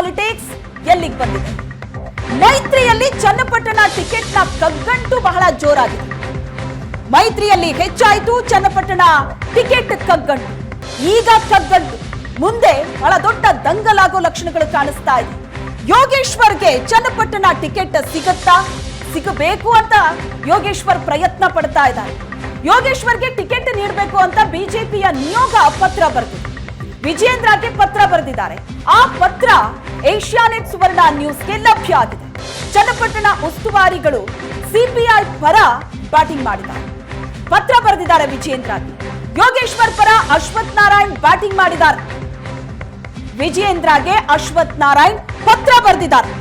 Politics ಎಲ್ಲಿಗೆ ಬಂದಿದೆ? ಮೈತ್ರಿಯಲ್ಲಿ ಚನ್ನಪಟ್ಟಣ ಟಿಕೆಟ್ನ ಕಗ್ಗಂಟು ಬಹಳ ಜೋರಾಗಿದೆ. ಮೈತ್ರಿಯಲ್ಲಿ ಹೆಚ್ಚಾಯಿತು ಚನ್ನಪಟ್ಟಣ ಟಿಕೆಟ್ ಕಗ್ಗಂಟು. ಈಗ ಕಗ್ಗಂಟು. ಮುಂದೆ ಬಹಳ ದೊಡ್ಡ ದಂಗಲಾಗೋ ಲಕ್ಷಣಗಳು ಕಾಣಿಸ್ತಾ ಇದೆ. ಯೋಗೇಶ್ವರ್ಗೆ ಚನ್ನಪಟ್ಟಣ ಟಿಕೆಟ್ ಸಿಗುತ್ತಾ? ಸಿಗಬೇಕು ಅಂತ ಯೋಗೇಶ್ವರ್ ಪ್ರಯತ್ನ ಪಡ್ತಾ ಇದ್ದಾರೆ. ಯೋಗೇಶ್ವರ್ಗೆ ಟಿಕೆಟ್ ನೀಡಬೇಕು ಅಂತ ಬಿಜೆಪಿಯ ನಿಯೋಗ ಪತ್ರ ಬರೆದಿದೆ. ವಿಜೇಂದ್ರಗೆ ಪತ್ರ ಬರೆದಿದ್ದಾರೆ. ಆ ಪತ್ರ ಏಷ್ಯಾನೆಟ್ ಸುವರ್ಣ ನ್ಯೂಸ್ಗೆ ಲಭ್ಯ ಆಗಿದೆ. ಚನ್ನಪಟ್ಟಣ ಉಸ್ತುವಾರಿಗಳು ಸಿಪಿಐ ಪರ ಬ್ಯಾಟಿಂಗ್ ಮಾಡಿದ್ದಾರೆ. ಪತ್ರ ಬರೆದಿದ್ದಾರೆ ವಿಜಯೇಂದ್ರಗೆ ಯೋಗೇಶ್ವರ್ ಪರ ಅಶ್ವಥ್ ನಾರಾಯಣ್ ಬ್ಯಾಟಿಂಗ್ ಮಾಡಿದ್ದಾರೆ. ವಿಜಯೇಂದ್ರಗೆ ಅಶ್ವಥ್ ನಾರಾಯಣ್ ಪತ್ರ ಬರೆದಿದ್ದಾರೆ.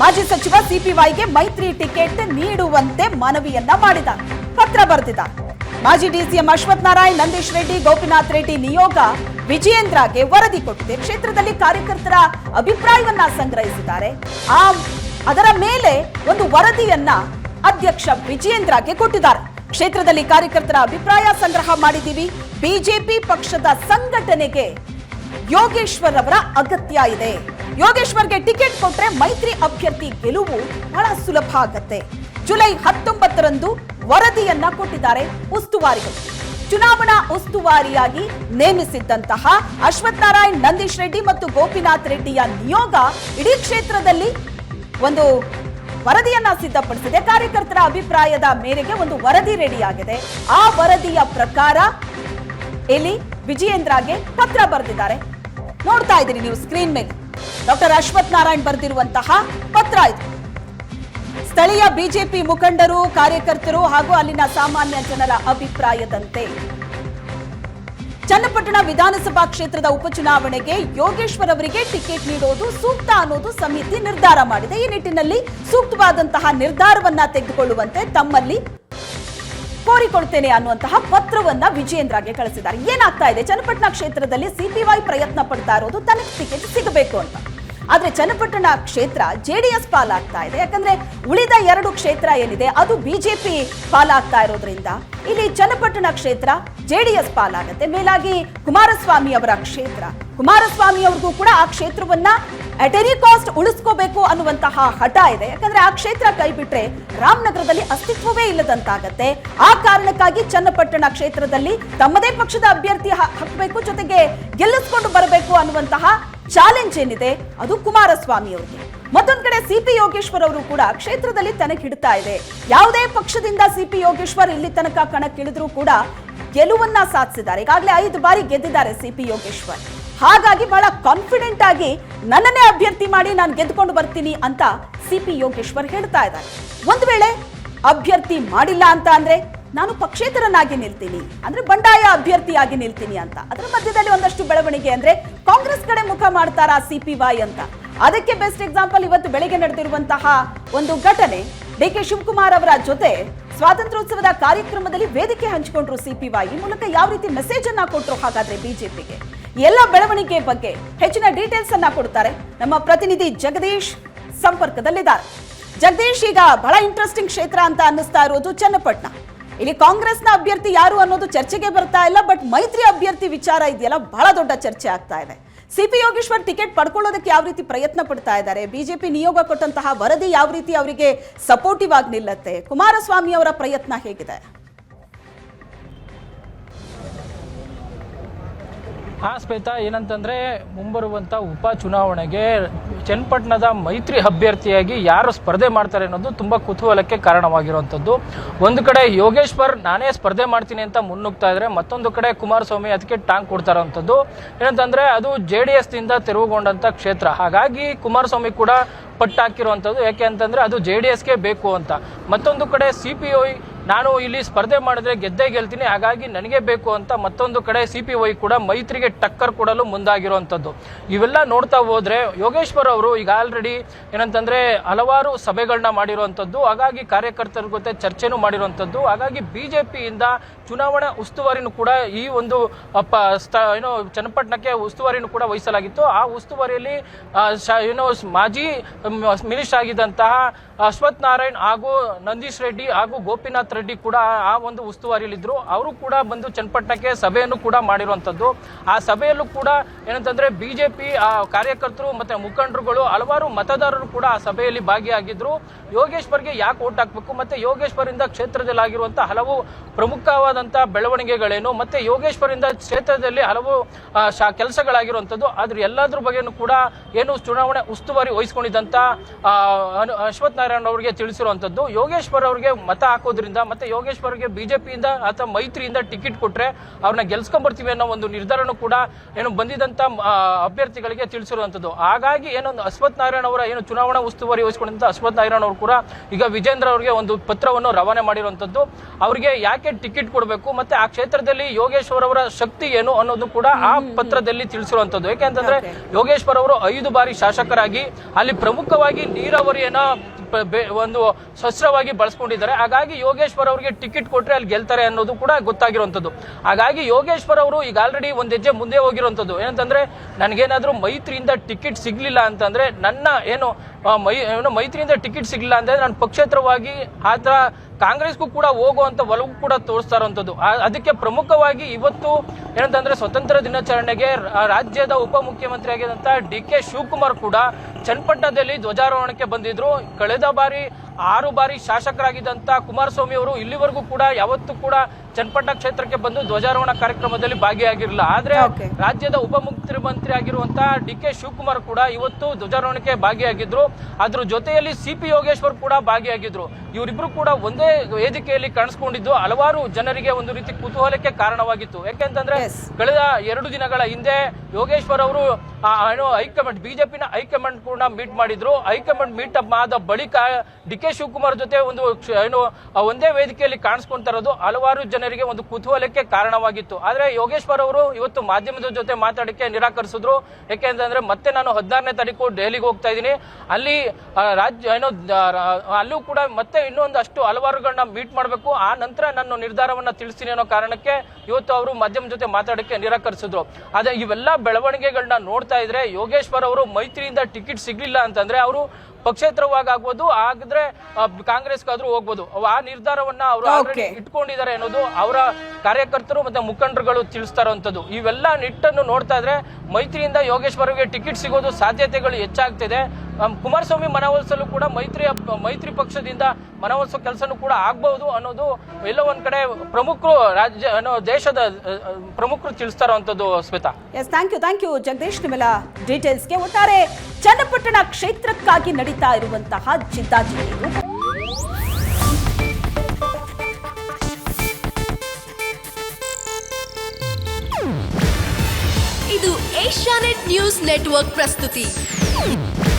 ಮಾಜಿ ಸಚಿವ ಸಿಪಿವೈಗೆ ಮೈತ್ರಿ ಟಿಕೆಟ್ ನೀಡುವಂತೆ ಮನವಿಯನ್ನ ಮಾಡಿದ್ದಾರೆ. ಪತ್ರ ಬರೆದಿದ್ದಾರೆ. ಮಾಜಿ ಡಿಸಿಎಂ ಅಶ್ವಥ್ ನಾರಾಯಣ್, ನಂದೀಶ್ ರೆಡ್ಡಿ, ಗೋಪಿನಾಥ್ ರೆಡ್ಡಿ ನಿಯೋಗ ವಿಜಯೇಂದ್ರಗೆ ವರದಿ ಕೊಟ್ಟಿದೆ. ಕ್ಷೇತ್ರದಲ್ಲಿ ಕಾರ್ಯಕರ್ತರ ಅಭಿಪ್ರಾಯವನ್ನ ಸಂಗ್ರಹಿಸಿದ್ದಾರೆ. ಆ ಅದರ ಮೇಲೆ ಒಂದು ವರದಿಯನ್ನ ಅಧ್ಯಕ್ಷ ವಿಜಯೇಂದ್ರಗೆ ಕೊಟ್ಟಿದ್ದಾರೆ. ಕ್ಷೇತ್ರದಲ್ಲಿ ಕಾರ್ಯಕರ್ತರ ಅಭಿಪ್ರಾಯ ಸಂಗ್ರಹ ಮಾಡಿದ್ದೀವಿ. ಬಿಜೆಪಿ ಪಕ್ಷದ ಸಂಘಟನೆಗೆ ಯೋಗೇಶ್ವರ್ ಅವರ ಅಗತ್ಯ ಇದೆ. ಯೋಗೇಶ್ವರ್ಗೆ ಟಿಕೆಟ್ ಕೊಟ್ರೆ ಮೈತ್ರಿ ಅಭ್ಯರ್ಥಿ ಗೆಲುವು ಬಹಳ ಸುಲಭ ಆಗತ್ತೆ. ಜುಲೈ ಹತ್ತೊಂಬತ್ತರಂದು ವರದಿಯನ್ನ ಕೊಟ್ಟಿದ್ದಾರೆ ಉಸ್ತುವಾರಿಗಳು. ಚುನಾವಣಾ ಉಸ್ತುವಾರಿಯಾಗಿ ನೇಮಿಸಿದ್ದಂತಹ ಅಶ್ವಥ್ ನಾರಾಯಣ್ ನಂದೀಶ್ ರೆಡ್ಡಿ ಮತ್ತು ಗೋಪಿನಾಥ್ ರೆಡ್ಡಿಯ ನಿಯೋಗ ಇಡೀ ಕ್ಷೇತ್ರದಲ್ಲಿ ಒಂದು ವರದಿಯನ್ನ ಸಿದ್ಧಪಡಿಸಿದೆ. ಕಾರ್ಯಕರ್ತರ ಅಭಿಪ್ರಾಯದ ಮೇರೆಗೆ ಒಂದು ವರದಿ ರೆಡಿಯಾಗಿದೆ. ಆ ವರದಿಯ ಪ್ರಕಾರ ಇಲ್ಲಿ ವಿಜಯೇಂದ್ರಗೆ ಪತ್ರ ಬರೆದಿದ್ದಾರೆ. ನೋಡ್ತಾ ಇದ್ದೀರಿ ನೀವು ಸ್ಕ್ರೀನ್ ಮೇಲೆ. ಡಾಕ್ಟರ್ ಅಶ್ವಥ್ ನಾರಾಯಣ್ ಬರೆದಿರುವಂತಹ ಪತ್ರ ಇದು. ಸ್ಥಳೀಯ ಬಿಜೆಪಿ ಮುಖಂಡರು, ಕಾರ್ಯಕರ್ತರು ಹಾಗೂ ಅಲ್ಲಿನ ಸಾಮಾನ್ಯ ಜನರ ಅಭಿಪ್ರಾಯದಂತೆ. ಚನ್ನಪಟ್ಟಣ ವಿಧಾನಸಭಾ ಕ್ಷೇತ್ರದ ಉಪಚುನಾವಣೆಗೆ ಯೋಗೇಶ್ವರ್ ಅವರಿಗೆ ಟಿಕೆಟ್ ನೀಡೋದು ಸೂಕ್ತ ಅನ್ನೋದು ಸಮಿತಿ ನಿರ್ಧಾರ ಮಾಡಿದೆ. ಈ ನಿಟ್ಟಿನಲ್ಲಿ ಸೂಕ್ತವಾದಂತಹ ನಿರ್ಧಾರವನ್ನ ತೆಗೆದುಕೊಳ್ಳುವಂತೆ ತಮ್ಮಲ್ಲಿ ಕೋರಿಕೊಳ್ತೇನೆ ಅನ್ನುವಂತಹ ಪತ್ರವನ್ನ ವಿಜಯೇಂದ್ರಗೆ ಕಳಿಸಿದ್ದಾರೆ. ಏನಾಗ್ತಾ ಇದೆ? ಚನ್ನಪಟ್ಟಣ ಕ್ಷೇತ್ರದಲ್ಲಿ ಸಿಪಿವೈ ಪ್ರಯತ್ನ ಪಡ್ತಾ ಇರೋದು ತನಗೆ ಟಿಕೆಟ್ ಸಿಗಬೇಕು ಅಂತ. ಆದ್ರೆ ಚನ್ನಪಟ್ಟಣ ಕ್ಷೇತ್ರ ಜೆ ಡಿ ಎಸ್ ಪಾಲಾಗ್ತಾ ಇದೆ. ಯಾಕಂದ್ರೆ ಉಳಿದ ಎರಡು ಕ್ಷೇತ್ರ ಏನಿದೆ, ಅದು ಬಿಜೆಪಿ ಪಾಲಾಗ್ತಾ ಇರೋದ್ರಿಂದ ಇಲ್ಲಿ ಚನ್ನಪಟ್ಟಣ ಕ್ಷೇತ್ರ ಜೆ ಡಿ ಎಸ್ ಪಾಲಾಗತ್ತೆ. ಮೇಲಾಗಿ ಕುಮಾರಸ್ವಾಮಿ ಅವರ ಕ್ಷೇತ್ರ. ಕುಮಾರಸ್ವಾಮಿ ಅವ್ರಿಗೂ ಕೂಡ ಆ ಕ್ಷೇತ್ರವನ್ನ ಅಟ್ ಎನಿ ಕಾಸ್ಟ್ ಉಳಿಸ್ಕೋಬೇಕು ಅನ್ನುವಂತಹ ಹಠ ಇದೆ. ಯಾಕಂದ್ರೆ ಆ ಕ್ಷೇತ್ರ ಕೈಬಿಟ್ರೆ ರಾಮನಗರದಲ್ಲಿ ಅಸ್ತಿತ್ವವೇ ಇಲ್ಲದಂತಾಗತ್ತೆ. ಆ ಕಾರಣಕ್ಕಾಗಿ ಚನ್ನಪಟ್ಟಣ ಕ್ಷೇತ್ರದಲ್ಲಿ ತಮ್ಮದೇ ಪಕ್ಷದ ಅಭ್ಯರ್ಥಿ ಹಾಕಬೇಕು, ಜೊತೆಗೆ ಗೆಲ್ಲಿಸ್ಕೊಂಡು ಬರಬೇಕು ಅನ್ನುವಂತಹ ಚಾಲೆಂಜ್ ಏನಿದೆ ಅದು ಕುಮಾರಸ್ವಾಮಿ ಅವರಿಗೆ. ಮತ್ತೊಂದು ಕಡೆ ಸಿಪಿ ಯೋಗೇಶ್ವರ್ ಅವರು ಕೂಡ ಕ್ಷೇತ್ರದಲ್ಲಿ ತನಕಿಡ್ತಾ ಇದೆ. ಯಾವುದೇ ಪಕ್ಷದಿಂದ ಸಿಪಿ ಯೋಗೇಶ್ವರ್ ಇಲ್ಲಿ ತನಕ ಕಣಕ್ಕಿಳಿದ್ರೂ ಕೂಡ ಗೆಲುವನ್ನ ಸಾಧಿಸಿದ್ದಾರೆ. ಈಗಾಗಲೇ ಐದು ಬಾರಿ ಗೆದ್ದಿದ್ದಾರೆ ಸಿಪಿ ಯೋಗೇಶ್ವರ್. ಹಾಗಾಗಿ ಬಹಳ ಕಾನ್ಫಿಡೆಂಟ್ ಆಗಿ ನನ್ನನ್ನೇ ಅಭ್ಯರ್ಥಿ ಮಾಡಿ ನಾನು ಗೆದ್ದುಕೊಂಡು ಬರ್ತೀನಿ ಅಂತ ಸಿಪಿ ಯೋಗೇಶ್ವರ್ ಹೇಳ್ತಾ ಇದ್ದಾರೆ. ಒಂದು ವೇಳೆ ಅಭ್ಯರ್ಥಿ ಮಾಡಿಲ್ಲ ಅಂತ ಅಂದ್ರೆ ನಾನು ಪಕ್ಷೇತರನಾಗಿ ನಿಲ್ತೀನಿ, ಅಂದ್ರೆ ಬಂಡಾಯ ಅಭ್ಯರ್ಥಿಯಾಗಿ ನಿಲ್ತೀನಿ ಅಂತ. ಅದರ ಮಧ್ಯದಲ್ಲಿ ಒಂದಷ್ಟು ಬೆಳವಣಿಗೆ ಅಂದ್ರೆ ಕಾಂಗ್ರೆಸ್ ಕಡೆ ಮುಖ ಮಾಡ್ತಾರಾ ವೈ ಅಂತ. ಅದಕ್ಕೆ ಬೆಸ್ಟ್ ಎಕ್ಸಾಂಪಲ್ ಇವತ್ತು ಬೆಳಿಗ್ಗೆ ನಡೆದಿರುವಂತಹ ಒಂದು ಘಟನೆ. ಡಿ ಕೆ ಶಿವಕುಮಾರ್ ಅವರ ಜೊತೆ ಸ್ವಾತಂತ್ರ್ಯೋತ್ಸವದ ಕಾರ್ಯಕ್ರಮದಲ್ಲಿ ವೇದಿಕೆ ಹಂಚಿಕೊಂಡ್ರು ವೈ. ಈ ಮೂಲಕ ಯಾವ ರೀತಿ ಮೆಸೇಜ್ ಅನ್ನ ಕೊಟ್ರು ಹಾಗಾದ್ರೆ ಬಿಜೆಪಿಗೆ ಎಲ್ಲ ಬೆಳವಣಿಗೆ ಬಗ್ಗೆ ಹೆಚ್ಚಿನ ಡೀಟೇಲ್ಸ್ ಅನ್ನ ಕೊಡ್ತಾರೆ ನಮ್ಮ ಪ್ರತಿನಿಧಿ ಜಗದೀಶ್ ಸಂಪರ್ಕದಲ್ಲಿದ್ದಾರೆ. ಜಗದೀಶ್, ಈಗ ಬಹಳ ಇಂಟ್ರೆಸ್ಟಿಂಗ್ ಕ್ಷೇತ್ರ ಅಂತ ಅನ್ನಿಸ್ತಾ ಇರೋದು ಚನ್ನಪಟ್ಟಣ. ಇಲ್ಲಿ ಕಾಂಗ್ರೆಸ್ನ ಅಭ್ಯರ್ಥಿ ಯಾರು ಅನ್ನೋದು ಚರ್ಚೆಗೆ ಬರ್ತಾ ಇಲ್ಲ ಬಟ್ ಮೈತ್ರಿ ಅಭ್ಯರ್ಥಿ ವಿಚಾರ ಇದೆಯಲ್ಲ, ಬಹಳ ದೊಡ್ಡ ಚರ್ಚೆ ಆಗ್ತಾ ಇದೆ. ಸಿ ಪಿ ಯೋಗೇಶ್ವರ್ ಟಿಕೆಟ್ ಪಡ್ಕೊಳ್ಳೋದಕ್ಕೆ ಯಾವ ರೀತಿ ಪ್ರಯತ್ನ ಪಡ್ತಾ ಇದ್ದಾರೆ? ಬಿಜೆಪಿ ನಿಯೋಗ ಕೊಟ್ಟಂತಹ ವರದಿ ಯಾವ ರೀತಿ ಅವರಿಗೆ ಸಪೋರ್ಟಿವ್ ಆಗಿ ನಿಲ್ಲತ್ತೆ? ಕುಮಾರಸ್ವಾಮಿ ಅವರ ಪ್ರಯತ್ನ ಹೇಗಿದೆ? ಆ ಸ್ಪೇತ ಏನಂತಂದ್ರೆ ಮುಂಬರುವಂತ ಉಪ ಚುನಾವಣೆಗೆ ಚನ್ನಪಟ್ಟಣದ ಮೈತ್ರಿ ಅಭ್ಯರ್ಥಿಯಾಗಿ ಯಾರು ಸ್ಪರ್ಧೆ ಮಾಡ್ತಾರೆ ಅನ್ನೋದು ತುಂಬಾ ಕುತೂಹಲಕ್ಕೆ ಕಾರಣವಾಗಿರುವಂಥದ್ದು. ಒಂದು ಕಡೆ ಯೋಗೇಶ್ವರ್, ನಾನೇ ಸ್ಪರ್ಧೆ ಮಾಡ್ತೀನಿ ಅಂತ ಮುನ್ನುಗ್ತಾ ಇದ್ರೆ ಮತ್ತೊಂದು ಕಡೆ ಕುಮಾರಸ್ವಾಮಿ ಅದಕ್ಕೆ ಟಾಂಗ್ ಕೊಡ್ತಾ ಅಂತದ್ದು ಏನಂತಂದ್ರೆ ಅದು ಜೆ ಡಿ ಎಸ್ನಿಂದ ತೆರವುಗೊಂಡಂತ ಕ್ಷೇತ್ರ. ಹಾಗಾಗಿ ಕುಮಾರಸ್ವಾಮಿ ಕೂಡ ಪಟ್ಟು ಹಾಕಿರುವಂಥದ್ದು ಯಾಕೆ ಅಂತಂದ್ರೆ ಅದು ಜೆ ಡಿ ಎಸ್ಗೆ ಬೇಕು ಅಂತ. ಮತ್ತೊಂದು ಕಡೆ ಸಿ ಪಿ ಐ ನಾನು ಇಲ್ಲಿ ಸ್ಪರ್ಧೆ ಮಾಡಿದ್ರೆ ಗೆದ್ದೇ ಗೆಲ್ತೀನಿ, ಹಾಗಾಗಿ ನನಗೆ ಬೇಕು ಅಂತ ಮತ್ತೊಂದು ಕಡೆ ಸಿ ಪಿ ವೈ ಕೂಡ ಮೈತ್ರಿಗೆ ಟಕ್ಕರ್ ಕೊಡಲು ಮುಂದಾಗಿರುವಂಥದ್ದು. ಇವೆಲ್ಲ ನೋಡ್ತಾ ಹೋದ್ರೆ ಯೋಗೇಶ್ವರ್ ಅವರು ಈಗ ಆಲ್ರೆಡಿ ಏನಂತಂದ್ರೆ ಹಲವಾರು ಸಭೆಗಳನ್ನ ಮಾಡಿರುವಂಥದ್ದು, ಹಾಗಾಗಿ ಕಾರ್ಯಕರ್ತರ ಜೊತೆ ಚರ್ಚೆನೂ ಮಾಡಿರುವಂಥದ್ದು, ಹಾಗಾಗಿ ಬಿ ಜೆ ಪಿಯಿಂದ ಚುನಾವಣಾ ಉಸ್ತುವಾರಿನೂ ಕೂಡ ಈ ಒಂದು ಅಪ್ಪ ಸ್ಥ, ಏನೋ ಚನ್ನಪಟ್ಟಣಕ್ಕೆ ಉಸ್ತುವಾರಿನೂ ಕೂಡ ವಹಿಸಲಾಗಿತ್ತು. ಆ ಉಸ್ತುವಾರಿಯಲ್ಲಿ ಏನೋ ಮಾಜಿ ಮಿನಿಸ್ಟರ್ ಆಗಿದ್ದಂತಹ ಅಶ್ವಥ್ ನಾರಾಯಣ್ ಹಾಗೂ ನಂದೀಶ್ ರೆಡ್ಡಿ ಹಾಗೂ ಗೋಪಿನಾಥ್ ರೆಡ್ಡಿ ಕೂಡ ಆ ಒಂದು ಉಸ್ತುವಾರಿಯಲ್ಲಿದ್ದರು ಅವರು ಕೂಡ ಬಂದು ಚನ್ನಪಟ್ಟಣಕ್ಕೆ ಸಭೆಯನ್ನು ಕೂಡ ಮಾಡಿರುವಂಥದ್ದು. ಆ ಸಭೆಯಲ್ಲೂ ಕೂಡ ಏನಂತಂದ್ರೆ ಬಿಜೆಪಿ ಕಾರ್ಯಕರ್ತರು ಮತ್ತೆ ಮುಖಂಡರುಗಳು, ಹಲವಾರು ಮತದಾರರು ಕೂಡ ಆ ಸಭೆಯಲ್ಲಿ ಭಾಗಿಯಾಗಿದ್ರು. ಯೋಗೇಶ್ವರ್ಗೆ ಯಾಕೆ ಓಟ್ ಹಾಕ್ಬೇಕು? ಮತ್ತೆ ಯೋಗೇಶ್ವರಿಂದ ಕ್ಷೇತ್ರದಲ್ಲಿ ಆಗಿರುವಂತಹ ಹಲವು ಪ್ರಮುಖವಾದಂಥ ಬೆಳವಣಿಗೆಗಳೇನು? ಮತ್ತೆ ಯೋಗೇಶ್ವರಿಂದ ಕ್ಷೇತ್ರದಲ್ಲಿ ಹಲವು ಶಾ, ಕೆಲಸಗಳಾಗಿರುವಂಥದ್ದು. ಅದ್ರ ಎಲ್ಲದ್ರ ಬಗ್ಗೆನೂ ಕೂಡ ಏನು ಚುನಾವಣೆ ಉಸ್ತುವಾರಿ ವಹಿಸ್ಕೊಂಡಿದ್ದಂಥ ಅಶ್ವಥ್ ನಾರಾಯಣ ಅವರಿಗೆ ತಿಳಿಸಿರುವಂಥದ್ದು. ಯೋಗೇಶ್ವರ್ ಅವರಿಗೆ ಮತ ಹಾಕೋದ್ರಿಂದ ಮತ್ತೆ ಯೋಗೇಶ್ವರ್ಗೆ ಬಿಜೆಪಿಯಿಂದ ಅಥವಾ ಮೈತ್ರಿಯಿಂದ ಟಿಕೆಟ್ ಕೊಟ್ರೆ ಅವ್ರನ್ನ ಗೆಲ್ಸ್ಕೊಂಡ್ಬರ್ತೀವಿ ಅನ್ನೋ ಒಂದು ನಿರ್ಧಾರನೂ ಕೂಡ ಏನು ಬಂದಿದಂತ ಅಭ್ಯರ್ಥಿಗಳಿಗೆ ತಿಳಿಸಿರುವಂಥದ್ದು ಹಾಗಾಗಿ ಏನೊಂದು ಅಶ್ವಥ್ ನಾರಾಯಣ ಅವರ ಏನು ಚುನಾವಣಾ ಉಸ್ತುವಾರಿ ವಹಿಸಿಕೊಂಡಂತ ಅಶ್ವಥ್ ನಾರಾಯಣ ಅವರು ಕೂಡ ಈಗ ವಿಜೇಂದ್ರ ಅವರಿಗೆ ಒಂದು ಪತ್ರವನ್ನು ರವಾನೆ ಮಾಡಿರುವಂಥದ್ದು ಅವರಿಗೆ ಯಾಕೆ ಟಿಕೆಟ್ ಕೊಡಬೇಕು ಮತ್ತೆ ಆ ಕ್ಷೇತ್ರದಲ್ಲಿ ಯೋಗೇಶ್ವರ್ ಅವರ ಶಕ್ತಿ ಏನು ಅನ್ನೋದು ಕೂಡ ಆ ಪತ್ರದಲ್ಲಿ ತಿಳಿಸಿರುವಂಥದ್ದು ಯಾಕೆಂತಂದ್ರೆ ಯೋಗೇಶ್ವರ್ ಅವರು ಐದು ಬಾರಿ ಶಾಸಕರಾಗಿ ಅಲ್ಲಿ ಪ್ರಮುಖವಾಗಿ ನೀರಾವರಿಯನ್ನ ಒಂದು ಶಸ್ತ್ರವಾಗಿ ಬಳಸ್ಕೊಂಡಿದ್ದಾರೆ. ಹಾಗಾಗಿ ಯೋಗೇಶ್ವರ್ ಅವರಿಗೆ ಟಿಕೆಟ್ ಕೊಟ್ಟರೆ ಅಲ್ಲಿ ಗೆಲ್ತಾರೆ ಅನ್ನೋದು ಕೂಡ ಗೊತ್ತಾಗಿರುವಂಥದ್ದು ಹಾಗಾಗಿ ಯೋಗೇಶ್ವರ್ ಅವರು ಈಗ ಆಲ್ರೆಡಿ ಒಂದು ಹೆಜ್ಜೆ ಮುಂದೆ ಹೋಗಿರುವಂಥದ್ದು ಏನಂತಂದ್ರೆ, ನನಗೇನಾದರೂ ಮೈತ್ರಿಯಿಂದ ಟಿಕೆಟ್ ಸಿಗ್ಲಿಲ್ಲ ಅಂತಂದ್ರೆ, ನನ್ನ ಏನು ಮೈ, ಏನು ಮೈತ್ರಿಯಿಂದ ಟಿಕೆಟ್ ಸಿಗ್ಲಿಲ್ಲ ಅಂದರೆ ನಾನು ಪಕ್ಷೇತರವಾಗಿ ಆ ಥರ ಕಾಂಗ್ರೆಸ್ಗೂ ಕೂಡ ಹೋಗುವಂಥ ಒಲವು ಕೂಡ ತೋರಿಸ್ತಾ ಅದಕ್ಕೆ ಪ್ರಮುಖವಾಗಿ ಇವತ್ತು ಏನಂತಂದ್ರೆ, ಸ್ವತಂತ್ರ ದಿನಾಚರಣೆಗೆ ರಾಜ್ಯದ ಉಪಮುಖ್ಯಮಂತ್ರಿ ಆಗಿದಂತ ಡಿ ಕೆ ಶಿವಕುಮಾರ್ ಕೂಡ ಚನ್ನಪಟ್ಟಣದಲ್ಲಿ ಧ್ವಜಾರೋಹಣಕ್ಕೆ ಬಂದಿದ್ರು. ಕಳೆದ ಬಾರಿ ಆರು ಬಾರಿ ಶಾಸಕರಾಗಿದ್ದಂಥ ಕುಮಾರಸ್ವಾಮಿ ಅವರು ಇಲ್ಲಿವರೆಗೂ ಕೂಡ ಯಾವತ್ತೂ ಕೂಡ ಚನ್ನಪಟ್ಟಣ ಕ್ಷೇತ್ರಕ್ಕೆ ಬಂದು ಧ್ವಜಾರೋಹಣ ಕಾರ್ಯಕ್ರಮದಲ್ಲಿ ಭಾಗಿಯಾಗಿರಲಿಲ್ಲ. ಆದ್ರೆ. ರಾಜ್ಯದ ಉಪಮುಖ್ಯಮಂತ್ರಿ ಆಗಿರುವಂತಹ ಡಿ ಕೆ ಶಿವಕುಮಾರ್ ಕೂಡ ಇವತ್ತು ಧ್ವಜಾರೋಹಣಕ್ಕೆ ಭಾಗಿಯಾಗಿದ್ರು. ಅದ್ರ ಜೊತೆಯಲ್ಲಿ ಸಿ ಪಿ ಯೋಗೇಶ್ವರ್ ಕೂಡ ಭಾಗಿಯಾಗಿದ್ರು. ಇವರಿಬ್ರು ಕೂಡ ಒಂದೇ ವೇದಿಕೆಯಲ್ಲಿ ಕಾಣಿಸ್ಕೊಂಡಿದ್ದು. ಹಲವಾರು ಜನರಿಗೆ ಒಂದು ರೀತಿ ಕುತೂಹಲಕ್ಕೆ ಕಾರಣವಾಗಿತ್ತು. ಯಾಕೆಂತಂದ್ರೆ. ಕಳೆದ ಎರಡು ದಿನಗಳ ಹಿಂದೆ ಯೋಗೇಶ್ವರ್ ಅವರು ಹೈಕಮಾಂಡ್ ಬಿಜೆಪಿನ ಹೈಕಮಾಂಡ್ ಕೂಡ ಮೀಟ್ ಮಾಡಿದ್ರು. ಹೈಕಮಾಂಡ್ ಮೀಟ್ ಅಪ್ ಆದ ಬಳಿಕ ಡಿ ಕೆ ಶಿವಕುಮಾರ್ ಜೊತೆ ಒಂದು ಏನು ಒಂದೇ ವೇದಿಕೆಯಲ್ಲಿ ಕಾಣಿಸ್ಕೊಂತ ಇರೋದು. ಹಲವಾರು ಜನರಿಗೆ ಒಂದು ಕುತೂಹಲಕ್ಕೆ ಕಾರಣವಾಗಿತ್ತು. ಆದರೆ ಯೋಗೇಶ್ವರ್ ಅವರು ಇವತ್ತು ಮಾಧ್ಯಮದ ಜೊತೆ ಮಾತಾಡಕ್ಕೆ ನಿರಾಕರಿಸಿದ್ರು. ಯಾಕೆಂತಂದ್ರೆ ಮತ್ತೆ ನಾನು ಹದಿನಾರನೇ ತಾರೀಕು ದೆಹಲಿಗೆ ಹೋಗ್ತಾ ಇದ್ದೀನಿ. ಅಲ್ಲಿ ರಾಜ್ಯ, ಏನೋ ಅಲ್ಲೂ ಕೂಡ ಮತ್ತೆ ಇನ್ನೊಂದಷ್ಟು ಹಲವಾರುಗಳನ್ನ ಮೀಟ್ ಮಾಡಬೇಕು. ಆ ನಂತರ ನಾನು ನಿರ್ಧಾರವನ್ನ ತಿಳಿಸ್ತೀನಿ ಅನ್ನೋ ಕಾರಣಕ್ಕೆ ಇವತ್ತು ಅವರು ಮಾಧ್ಯಮ ಜೊತೆ ಮಾತಾಡಕ್ಕೆ ನಿರಾಕರಿಸಿದ್ರು. ಆದರೆ ಇವೆಲ್ಲ ಬೆಳವಣಿಗೆಗಳನ್ನ ನೋಡ್ತಾ ಇದ್ರೆ ಯೋಗೇಶ್ವರ್ ಅವರು ಮೈತ್ರಿಯಿಂದ ಟಿಕೆಟ್ ಸಿಗ್ಲಿಲ್ಲ ಅಂತಂದ್ರೆ ಅವರು ಪಕ್ಷೇತರವಾಗಿ ಆಗ್ಬೋದು ಆಗಿದ್ರೆ ಕಾಂಗ್ರೆಸ್ಗಾದ್ರೂ ಹೋಗ್ಬೋದು. ಆ ನಿರ್ಧಾರವನ್ನ ಅವರು. ಇಟ್ಕೊಂಡಿದ್ದಾರೆ ಅನ್ನೋದು ಅವರ ಕಾರ್ಯಕರ್ತರು ಮತ್ತೆ ಮುಖಂಡರುಗಳು ತಿಳಿಸ್ತಾ ಇರುವಂತದ್ದು ಇವೆಲ್ಲ ನಿಟ್ಟನ್ನು ನೋಡ್ತಾ ಇದ್ರೆ ಮೈತ್ರಿಯಿಂದ ಯೋಗೇಶ್ವರ್ಗೆ ಟಿಕೆಟ್ ಸಿಗೋದು ಸಾಧ್ಯತೆಗಳು ಹೆಚ್ಚಾಗ್ತಿದೆ. ಕುಮಾರಸ್ವಾಮಿ ಮನವೊಲಿಸಲು ಕೂಡ ಮೈತ್ರಿ ಮೈತ್ರಿ ಪಕ್ಷದಿಂದ ಮನವೊಲಿಸೋ ಕೆಲಸನೂ ಕೂಡ ಆಗ್ಬಹುದು ಅನ್ನೋದು ಎಲ್ಲ ಒಂದ್ ಕಡೆ ಪ್ರಮುಖರು ರಾಜ್ಯ ಅನ್ನೋ ದೇಶದ ಪ್ರಮುಖರು ತಿಳಿಸ್ತಾರಂಥದ್ದು Smita. Yes thank you thank you Jagadish. ನಿಮ್ಮೆಲ್ಲ ಡೀಟೇಲ್ಸ್ಗೆ ಒಟ್ಟಾರೆ ಚನ್ನಪಟ್ಟಣ ಕ್ಷೇತ್ರಕ್ಕಾಗಿ ನಡೀತಾ ಇರುವಂತಹ ಜಿದ್ದಾಜಿದ್ದಿ ಇದು ಇದು ಏಷ್ಯಾನೆಟ್ ನ್ಯೂಸ್ ನೆಟ್ವರ್ಕ್ ಪ್ರಸ್ತುತಿ.